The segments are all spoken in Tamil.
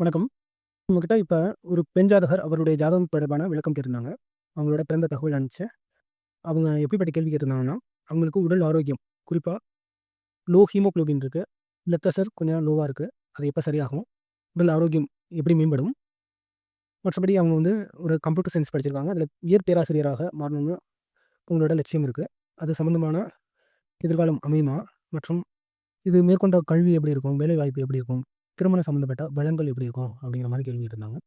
வணக்கம். உங்ககிட்ட இப்போ ஒரு பெண் ஜாதகர் அவருடைய ஜாதகம் தொடர்பான விளக்கம் கேட்டிருந்தாங்க. அவங்களோட பிறந்த தகவல் அனுப்பிச்சேன். அவங்க எப்படிப்பட்ட கேள்வி கேட்டிருந்தாங்கன்னா, அவங்களுக்கு உடல் ஆரோக்கியம், குறிப்பாக லோ ஹீமோகுளோபின் இருக்குது பிளட் ப்ரெஷர் கொஞ்சம் லோவாக இருக்குது அது எப்போ சரியாகும்? உடல் ஆரோக்கியம் எப்படி மேம்படும்? மற்றபடி அவங்க வந்து ஒரு கம்ப்யூட்டர் சயின்ஸ் படிச்சிருக்காங்க. அதில் இயற் பேராசிரியராக மாறணும்னு உங்களோட லட்சியம் இருக்குது அது சம்மந்தமான எதிர்காலம் அமையுமா? மற்றும் இது மேற்கொண்ட கல்வி எப்படி இருக்கும்? வேலைவாய்ப்பு எப்படி இருக்கும்? திருமணம் சம்மந்தப்பட்ட பலன்கள் எப்படி இருக்கும்? அப்படிங்கிற மாதிரி கேள்வி இருந்தாங்க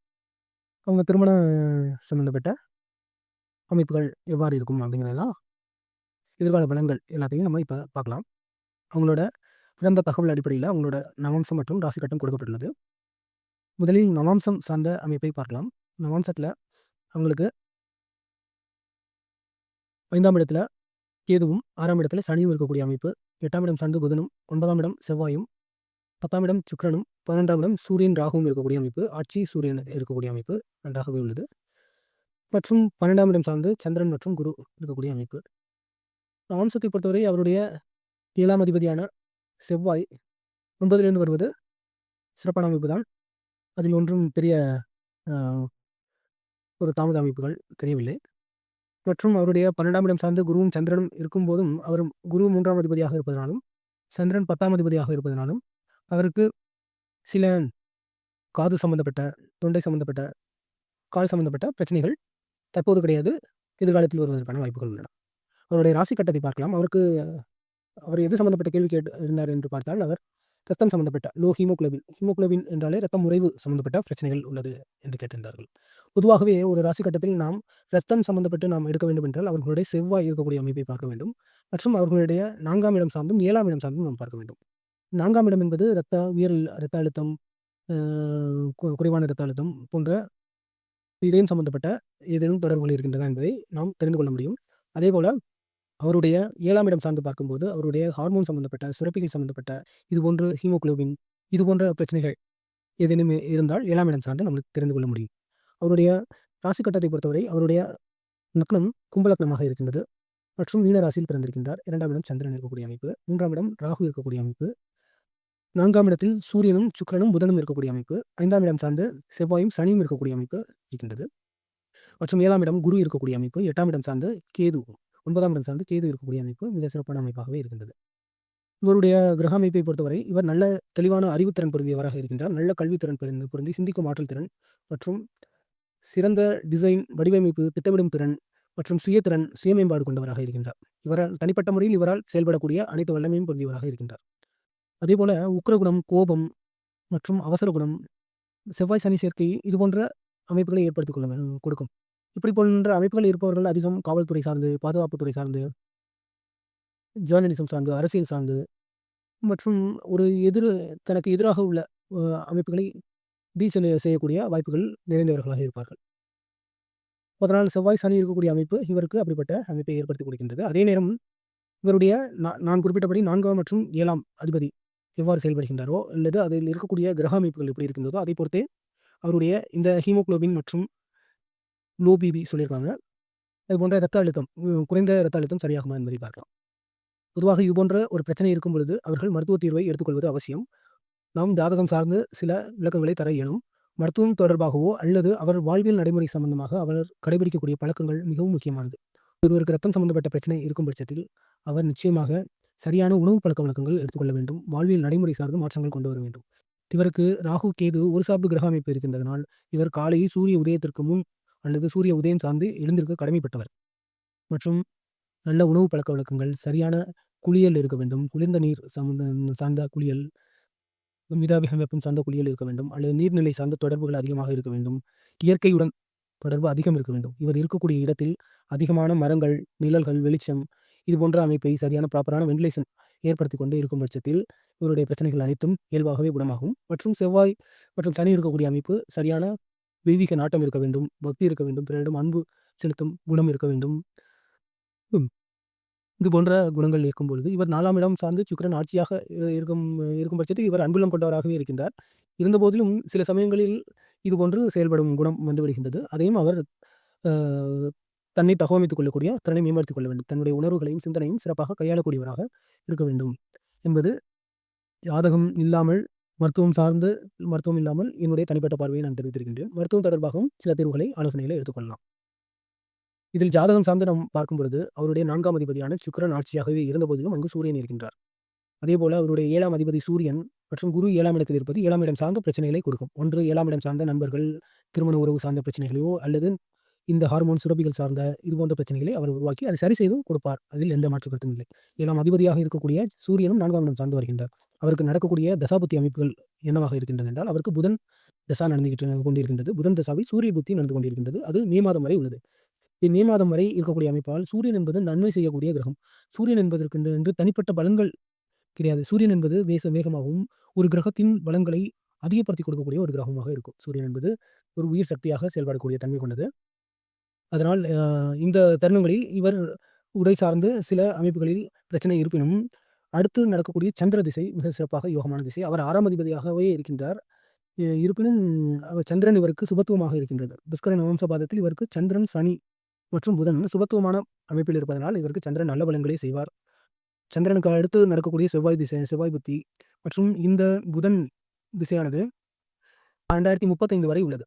அவங்க திருமண சம்மந்தப்பட்ட அமைப்புகள் எவ்வாறு இருக்கும்? அப்படிங்கிறதெல்லாம் எதிர்கால பலன்கள் எல்லாத்தையும் நம்ம இப்போ பார்க்கலாம். அவங்களோட பிறந்த தகவல் அடிப்படையில் அவங்களோட நவாம்சம் மற்றும் ராசி கட்டம் கொடுக்கப்பட்டுள்ளது. முதலில் நவாம்சம் சார்ந்த அமைப்பை பார்க்கலாம். நவாம்சத்தில் அவங்களுக்கு ஐந்தாம் இடத்துல கேதுவும், ஆறாம் இடத்துல சனியும் இருக்கக்கூடிய அமைப்பு. எட்டாம் இடம் சார்ந்து புதனும், ஒன்பதாம் இடம் செவ்வாயும், 10ஆம் இடம் சுக்கரனும் பன்னெண்டாம் இடம் சூரியன், ராகுவும் இருக்கக்கூடிய அமைப்பு. ஆட்சி சூரியன் இருக்கக்கூடிய அமைப்பு நன்றாகவே உள்ளது. மற்றும் 12ஆம் இடம் சார்ந்து சந்திரன் மற்றும் குரு இருக்கக்கூடிய அமைப்பு. நவாம்சத்தை பொறுத்தவரை அவருடைய ஏழாம் அதிபதியான செவ்வாய் ஒன்பதிலிருந்து வருவது சிறப்பான அமைப்பு தான். அதில் ஒன்றும் பெரிய ஒரு தாமத அமைப்புகள் தெரியவில்லை. மற்றும் அவருடைய 12ஆம் இடம் சார்ந்து குருவும், சந்திரனும் இருக்கும்போதும், அவர் குரு மூன்றாம் அதிபதியாக இருப்பதனாலும், சந்திரன் 10ஆம் அதிபதியாக இருப்பதனாலும், அவருக்கு சில காது சம்மந்தப்பட்ட, தொண்டை சம்மந்தப்பட்ட, கால் சம்மந்தப்பட்ட பிரச்சனைகள் தற்போது கிடையாது. எதிர்காலத்தில் வருவதற்கான வாய்ப்புகள் உள்ளன. அவருடைய ராசி கட்டத்தை பார்க்கலாம். அவருக்கு அவர் எது சம்மந்தப்பட்ட கேள்வி கேட்டு இருந்தார் என்று பார்த்தால், அவர் ரத்தம் சம்மந்தப்பட்ட லோ ஹீமோகுளோபின் ஹீமோகுளோபின் என்றாலே ரத்தம் உறைவு சம்மந்தப்பட்ட பிரச்சனைகள் உள்ளது என்று கேட்டிருந்தார்கள். பொதுவாகவே ஒரு ராசி கட்டத்தில் நாம் ரத்தம் சம்மந்தப்பட்டு நாம் எடுக்க வேண்டும் என்றால், அவர்களுடைய செவ்வாய் இருக்கக்கூடிய அமைப்பை பார்க்க வேண்டும். மற்றும் அவர்களுடைய நான்காம் இடம் சார்ந்தும், ஏழாம் இடம் சார்ந்தும் நாம் பார்க்க வேண்டும். நான்காம் இடம் என்பது இரத்த உயர் இரத்த அழுத்தம், கு குறைவான இரத்த அழுத்தம் போன்ற இதயம் சம்மந்தப்பட்ட ஏதேனும் தொடர்புகள் இருக்கின்றதா என்பதை நாம் தெரிந்து கொள்ள முடியும். அதேபோல அவருடைய ஏழாம் இடம் சார்ந்து பார்க்கும்போது, அவருடைய ஹார்மோன் சம்மந்தப்பட்ட, சுரப்பிகள் சம்மந்தப்பட்ட இதுபோன்று ஹீமோகுளோபின் இது போன்ற பிரச்சனைகள் ஏதேனும் இருந்தால் ஏழாம் இடம் சார்ந்து நம்மளுக்கு தெரிந்து கொள்ள முடியும். அவருடைய ராசி கட்டத்தை பொறுத்தவரை அவருடைய லக்னம் கும்பலக்னமாக இருக்கின்றது. மற்றும் மீன ராசியில் பிறந்திருக்கின்றார். இரண்டாம் இடம் சந்திரன் இருக்கக்கூடிய அமைப்பு. மூன்றாம் இடம் ராகு இருக்கக்கூடிய அமைப்பு. நான்காம் இடத்தில் சூரியனும், சுக்கிரனும், புதனும் இருக்கக்கூடிய அமைப்பு. ஐந்தாம் இடம் சார்ந்து செவ்வாயும், சனியும் இருக்கக்கூடிய அமைப்பு இருக்கின்றது. மற்றும் ஏழாம் இடம் குரு இருக்கக்கூடிய அமைப்பு. எட்டாம் இடம் சார்ந்து கேது, ஒன்பதாம் இடம் சார்ந்து கேது இருக்கக்கூடிய அமைப்பு மிக சிறப்பான அமைப்பாகவே இருக்கின்றது. இவருடைய கிரக அமைப்பை பொறுத்தவரை இவர் நல்ல தெளிவான அறிவுத்திறன் பொருந்தியவராக இருக்கின்றார். நல்ல கல்வித்திறன் பிறந்து பொருந்தி சிந்திக்கும் ஆற்றல் திறன் மற்றும் சிறந்த டிசைன், வடிவமைப்பு, திட்டமிடும் திறன் மற்றும் சுயத்திறன், சுயமேம்பாடு கொண்டவராக இருக்கின்றார். இவரால் தனிப்பட்ட முறையில் இவரால் செயல்படக்கூடிய அனைத்து வல்லமையும் பொருந்தியவராக இருக்கின்றார். அதேபோல உக்ரகுணம் கோபம் மற்றும் அவசர குணம், செவ்வாய், சனி சேர்க்கை இது போன்ற அமைப்புகளை ஏற்படுத்திக் கொள்ள கொடுக்கும். இப்படி போன்ற அமைப்புகள் இருப்பவர்கள் அதிகம் காவல்துறை சார்ந்து, பாதுகாப்புத்துறை சார்ந்து, ஜேர்னலிசம் சார்ந்து, அரசியல் சார்ந்து மற்றும் ஒரு எதிர் தனக்கு எதிராக உள்ள அமைப்புகளை டீல் செய்யக்கூடிய வாய்ப்புகள் நிறைந்தவர்களாக இருப்பார்கள். அதனால் செவ்வாய், சனி இருக்கக்கூடிய அமைப்பு இவருக்கு அப்படிப்பட்ட அமைப்பை ஏற்படுத்தி கொடுக்கின்றது. அதே நேரம் இவருடைய நான் குறிப்பிட்டபடி நான்காம் மற்றும் ஏழாம் அதிபதி எவ்வாறு செயல்படுகின்றாரோ, அல்லது அதில் இருக்கக்கூடிய கிரக அமைப்புகள் எப்படி இருக்கின்றதோ, அதை பொறுத்தே அவருடைய இந்த ஹீமோகுளோபின் மற்றும் லோ பிபி சொல்லியிருக்காங்க. அதுபோன்ற இரத்த அழுத்தம் குறைந்த இரத்த அழுத்தம் சரியாகுமா என்பதை பார்க்கலாம். பொதுவாக இது போன்ற ஒரு பிரச்சனை இருக்கும் பொழுது அவர்கள் மருத்துவ தீர்வை எடுத்துக்கொள்வது அவசியம். நாம் ஜாதகம் சார்ந்து சில விளக்கங்களை தர இயலும். மருத்துவம் தொடர்பாகவோ அல்லது அவர் வாழ்வியல் நடைமுறை சம்பந்தமாக அவர் கடைபிடிக்கக்கூடிய பழக்கங்கள் மிகவும் முக்கியமானது. ஒருவருக்கு இரத்தம் சம்பந்தப்பட்ட பிரச்சனை இருக்கும் பட்சத்தில், அவர் நிச்சயமாக சரியான உணவு பழக்க வழக்கங்கள் எடுத்துக்கொள்ள வேண்டும். வாழ்வியல் நடைமுறை சார்ந்த மாற்றங்கள் கொண்டு வர வேண்டும். இவருக்கு ராகு, கேது ஒரு சார்பு கிரக அமைப்பு இருக்கின்றதனால், இவர் காலையில் சூரிய உதயத்திற்கு முன் அல்லது சூரிய உதயம் சார்ந்து எழுந்திருக்க கடமைப்பட்டவர். மற்றும் நல்ல உணவு பழக்கவழக்கங்கள், சரியான குளியல் இருக்க வேண்டும். குளிர்ந்த நீர் சம்மந்த சார்ந்த குளியல், மிதாபிகம் வெப்பம் சார்ந்த குளியல் இருக்க வேண்டும். அல்லது நீர்நிலை சார்ந்த தொடர்புகள் அதிகமாக இருக்க வேண்டும். இயற்கையுடன் தொடர்பு அதிகம் இருக்க வேண்டும். இவர் இருக்கக்கூடிய இடத்தில் அதிகமான மரங்கள், நிழல்கள், வெளிச்சம் இது போன்ற அமைப்பை சரியான ப்ராப்பரான வென்டிலேஷன் ஏற்படுத்திக் கொண்டு இருக்கும் பட்சத்தில், இவருடைய பிரச்சனைகள் அனைத்தும் இயல்பாகவே குணமாகும். மற்றும் செவ்வாய் மற்றும் சனி இருக்கக்கூடிய அமைப்பு சரியான தெய்வீக நாட்டம் இருக்க வேண்டும். பக்தி இருக்க வேண்டும். பிறரிடம் அன்பு செலுத்தும் குணம் இருக்க வேண்டும். இது போன்ற குணங்கள் இருக்கும் பொழுது, இவர் நாலாம் இடம் சார்ந்து சுக்கரன் ஆட்சியாக இருக்கும் இருக்கும் பட்சத்தில் இவர் அன்புலம் கொண்டவராகவே இருக்கின்றார். இருந்தபோதிலும் சில சமயங்களில் இதுபோன்று செயல்படும் குணம் வந்துவிடுகின்றது. அதையும் அவர் தன்னை தகவமைத்துக் கொள்ளக்கூடிய திறனை மேம்படுத்திக் கொள்ள வேண்டும். தன்னுடைய உணர்வுகளையும், சிந்தனையும் சிறப்பாக கையாளக்கூடியவராக இருக்க வேண்டும் என்பது ஜாதகம் இல்லாமல் மருத்துவம் சார்ந்து மருத்துவம் இல்லாமல் என்னுடைய தனிப்பட்ட பார்வையை நான் தெரிவித்திருக்கின்றேன். மருத்துவம் தொடர்பாகவும் சில தீர்வுகளை ஆலோசனைகளை எடுத்துக்கொள்ளலாம். இதில் ஜாதகம் சார்ந்து நாம் பார்க்கும் பொழுது அவருடைய நான்காம் அதிபதியான சுக்கிரன் ஆட்சியாகவே இருந்தபோதிலும் அங்கு சூரியன் இருக்கின்றார். அதேபோல அவருடைய ஏழாம் அதிபதி சூரியன் மற்றும் குரு ஏழாம் இடத்தில் இருப்பது ஏழாம் இடம் சார்ந்த பிரச்சனைகளை கொடுக்கும். ஒன்று ஏழாம் இடம் சார்ந்த நண்பர்கள் திருமண உறவு சார்ந்த பிரச்சனைகளையோ அல்லது இந்த ஹார்மோன் சுரப்பிகள் சார்ந்த இது போன்ற பிரச்சனைகளை அவர் உருவாக்கி அதை சரி செய்தும் கொடுப்பார். அதில் எந்த மாற்று கருத்தும் இல்லை. ஏழாம் அதிபதியாக இருக்கக்கூடிய சூரியனும் நான்காம் இடம் சார்ந்து வருகின்றார். அவருக்கு நடக்கக்கூடிய தசாபுத்தி அமைப்புகள் என்னவாக இருக்கின்றது என்றால் அவருக்கு புதன் தசா நடந்து கொண்டிருக்கின்றது. புதன் தசாவில் சூரிய புத்தி நடந்து கொண்டிருக்கின்றது. அது மே மாதம் வரை உள்ளது. மே மாதம் வரை இருக்கக்கூடிய அமைப்பால் சூரியன் என்பது நன்மை செய்யக்கூடிய கிரகம். சூரியன் என்பதற்கு என்று தனிப்பட்ட பலன்கள் கிடையாது. சூரியன் என்பது வேச வேகமாகவும் ஒரு கிரகத்தின் பலன்களை அதிகப்படுத்தி கொடுக்கக்கூடிய ஒரு கிரகமாக இருக்கும். சூரியன் என்பது ஒரு உயிர் சக்தியாக செயல்படக்கூடிய தன்மை கொண்டது. அதனால் இந்த தருணங்களில் இவர் உடை சார்ந்து சில அமைப்புகளில் பிரச்சனை இருப்பினும் அடுத்து நடக்கக்கூடிய சந்திர திசை மிக சிறப்பாக யோகமான திசை. அவர் ஆறாம் அதிபதியாகவே இருக்கின்றார். இருப்பினும் அவர் சந்திரன் இவருக்கு சுபத்துவமாக இருக்கின்றது. புஷ்கரன் வம்சபாதத்தில் இவருக்கு சந்திரன் சனி மற்றும் புதன் சுபத்துவமான அமைப்பில் இருப்பதனால் இவருக்கு சந்திரன் நல்ல பலன்களை செய்வார். சந்திரனுக்கு அடுத்து நடக்கக்கூடிய செவ்வாய் திசை செவ்வாய் புத்தி மற்றும் இந்த புதன் திசையானது ரெண்டாயிரத்தி முப்பத்தைந்து வரை உள்ளது.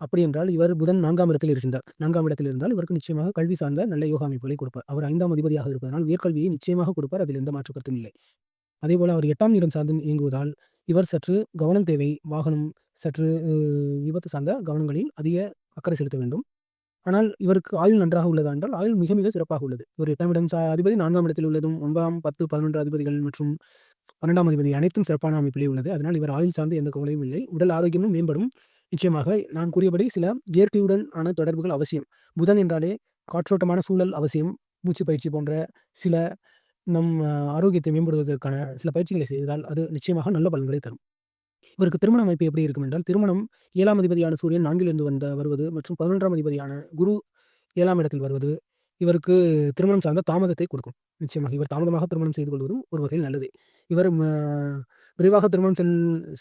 அப்படி என்றால் இவர் புதன் நான்காம் இடத்தில் இருந்தார் நான்காம் இடத்தில் இருந்தால் இவருக்கு நிச்சயமாக கல்வி சார்ந்த நல்ல யோகா அமைப்புகளை கொடுப்பார். அவர் ஐந்தாம் அதிபதியாக இருப்பதனால் உயர்கல்வியை நிச்சயமாக கொடுப்பார். அதில் எந்த மாற்று கருத்தும் இல்லை. அதேபோல் அவர் எட்டாம் இடம் சார்ந்து இயங்குவதால் இவர் சற்று கவனம் தேவை. வாகனம் சற்று விபத்து சார்ந்த கவனங்களில் அதிக அக்கறை செலுத்த வேண்டும். ஆனால் இவருக்கு ஆயுள் நன்றாக உள்ளதா என்றால் ஆயுள் மிக மிக சிறப்பாக உள்ளது. ஒரு எட்டாம் இடம் அதிபதி நான்காம் இடத்தில் உள்ளதும் ஒன்பதாம் பத்து பதினொன்று அதிபதிகள் மற்றும் பன்னெண்டாம் அதிபதி அனைத்தும் சிறப்பான அமைப்பிலே உள்ளது. அதனால் இவர் ஆயுள் சார்ந்து எந்த கவலையும் இல்லை. உடல் ஆரோக்கியமும் மேம்படும். நிச்சயமாக நான் கூறியபடி சில இயற்கையுடன் ஆன தொடர்புகள் அவசியம். புதன் என்றாலே காற்றோட்டமான சூழல் அவசியம். மூச்சு பயிற்சி போன்ற சில நம் ஆரோக்கியத்தை மேம்படுவதற்கான சில பயிற்சிகளை செய்தால் அது நிச்சயமாக நல்ல பலன்களை தரும். இவருக்கு திருமண அமைப்பு எப்படி இருக்கும் என்றால் திருமணம் ஏழாம் அதிபதியான சூரியன் நான்கிலிருந்து வந்த வருவது மற்றும் பதினொன்றாம் அதிபதியான குரு ஏழாம் இடத்தில் வருவது இவருக்கு திருமணம் சார்ந்த தாமதத்தை கொடுக்கும். நிச்சயமாக இவர் தாமதமாக திருமணம் செய்து கொள்வதும் ஒரு வகையில் நல்லது. இவர் விரைவாக திருமணம்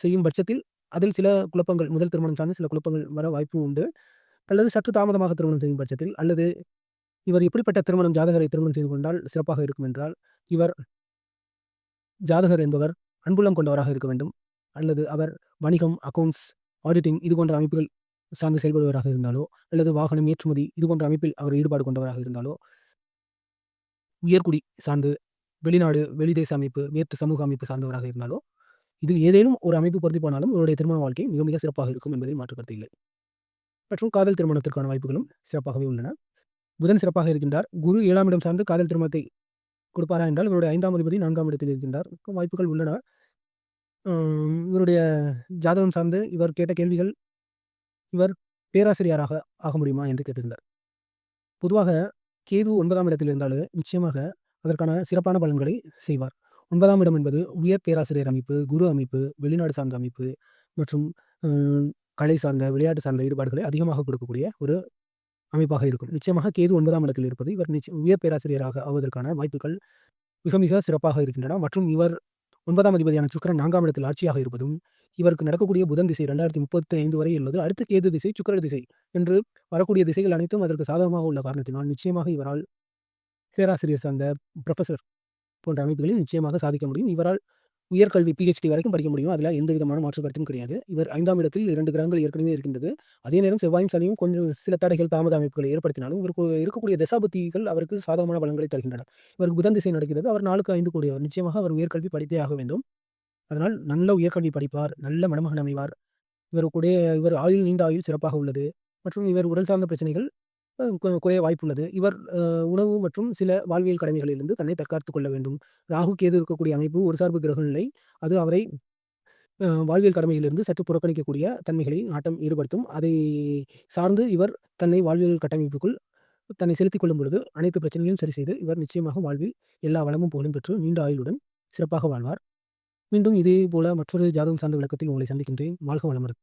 செய்யும் பட்சத்தில் அதில் சில குழப்பங்கள் முதல் திருமணம் சார்ந்து சில குழப்பங்கள் வர வாய்ப்பு உண்டு. அல்லது சற்று தாமதமாக திருமணம் செய்யும் பட்சத்தில் அல்லது இவர் எப்படிப்பட்ட திருமணம் ஜாதகரை திருமணம் செய்து கொண்டால் சிறப்பாக இருக்கும் என்றால் இவர் ஜாதகர் என்பவர் அன்புள்ளம் கொண்டவராக இருக்க வேண்டும். அல்லது அவர் வணிகம் அக்கௌண்ட்ஸ் ஆடிட்டிங் இது போன்ற அமைப்புகள் சார்ந்து செயல்படுவராக இருந்தாலோ அல்லது வாகனம் ஏற்றுமதி இது போன்ற அமைப்பில் அவர் ஈடுபாடு கொண்டவராக இருந்தாலோ உயர்குடி சார்ந்து வெளிநாடு வெளிதேச அமைப்பு வேற்று சமூக அமைப்பு சார்ந்தவராக இருந்தாலோ இதில் ஏதேனும் ஒரு அமைப்பு பொருத்தி போனாலும் இவருடைய திருமண வாழ்க்கை மிக மிக சிறப்பாக இருக்கும் என்பதை மாற்றுக்கருத்து இல்லை. மற்றும் காதல் திருமணத்திற்கான வாய்ப்புகளும் சிறப்பாகவே உள்ளன. புதன் சிறப்பாக இருக்கின்றார். குரு ஏழாம் இடம் சார்ந்து காதல் திருமணத்தை கொடுப்பாரா என்றால் இவருடைய ஐந்தாம் அதிபதி நான்காம் இடத்தில் இருக்கின்றார். வாய்ப்புகள் உள்ளன. இவருடைய ஜாதகம் சார்ந்து இவர் கேட்ட கேள்விகள் இவர் பேராசிரியராக ஆக முடியுமா என்று கேட்டிருந்தார். பொதுவாக கேது ஒன்பதாம் இடத்தில் இருந்தாலும் நிச்சயமாக அதற்கான சிறப்பான பலன்களை செய்வார். ஒன்பதாம் இடம் என்பது உயர் பேராசிரியர் அமைப்பு குரு அமைப்பு வெளிநாடு சார்ந்த அமைப்பு மற்றும் கலை சார்ந்த விளையாட்டு சார்ந்த ஈடுபாடுகளை அதிகமாக கொடுக்கக்கூடிய ஒரு அமைப்பாக இருக்கும். நிச்சயமாக கேது ஒன்பதாம் இடத்தில் இருப்பது இவர் உயர் பேராசிரியராக ஆவதற்கான வாய்ப்புகள் மிக மிக சிறப்பாக இருக்கின்றன மற்றும் இவர் ஒன்பதாம் அதிபதியான சுக்கரன் நான்காம் இடத்தில் ஆட்சியாக இருப்பதும் இவருக்கு நடக்கக்கூடிய புதன் திசை ரெண்டாயிரத்தி முப்பத்தி ஐந்து வரை உள்ளது அடுத்த கேது திசை சுக்கர திசை என்று வரக்கூடிய திசைகள் அனைத்தும் அதற்கு சாதகமாக உள்ள காரணத்தினால் நிச்சயமாக இவரால் பேராசிரியர் சார்ந்த ப்ரொஃபஸர் போன்ற அமைப்புகளில் நிச்சயமாக சாதிக்க முடியும். இவரால் உயர்கல்வி பிஹெச்டி வரைக்கும் படிக்க முடியும். அதில் எந்த விதமான மாற்று கருத்தும் கிடையாது. இவர் ஐந்தாம் இடத்தில் இரண்டு கிரகங்கள் ஏற்கனவே இருக்கின்றது. அதே நேரம் செவ்வாயும் சனியும் கொஞ்சம் சில தடைகள் தாமத அமைப்புகளை ஏற்படுத்தினாலும் இவருக்கு இருக்கக்கூடிய தசாபுத்திகள் அவருக்கு சாதகமான பலன்களை தருகின்றன. இவருக்கு புதன் திசை நடக்கிறது. அவர் நாளுக்கு ஐந்து கூடியவர். நிச்சயமாக அவர் உயர்கல்வி படித்தே ஆக வேண்டும். அதனால் நல்ல உயர்கல்வி படிப்பார். நல்ல மணமகன் அமைவார். இவருக்குடைய இவர் ஆயுள் நீண்ட ஆயுள் சிறப்பாக உள்ளது. மற்றும் இவர் உடல் சார்ந்த பிரச்சனைகள் குறைய வாய்ப்புள்ளது. இவர் உணவு மற்றும் சில வாழ்வியல் கடமைகளிலிருந்து தன்னை தற்காத்துக் கொள்ள வேண்டும். ராகு கேது இருக்கக்கூடிய அமைப்பு ஒரு சார்பு கிரக நிலை அது அவரை வாழ்வியல் கடமையிலிருந்து சற்று புறக்கணிக்கக்கூடிய தன்மைகளில் நாட்டம் ஈடுபடுத்தும். அதை சார்ந்து இவர் தன்னை வாழ்வியல் கட்டமைப்புக்குள் தன்னை செலுத்திக் கொள்ளும் பொழுது அனைத்து பிரச்சனைகளையும் சரி செய்து இவர் நிச்சயமாக வாழ்வில் எல்லா வளமும் புகழும் பெற்று நீண்ட ஆயுளுடன் சிறப்பாக வாழ்வார். மீண்டும் இதே போல மற்றொரு ஜாதகம் சார்ந்த விளக்கத்தில் உங்களை சந்திக்கின்றேன். வாழ்க வளமுடன்.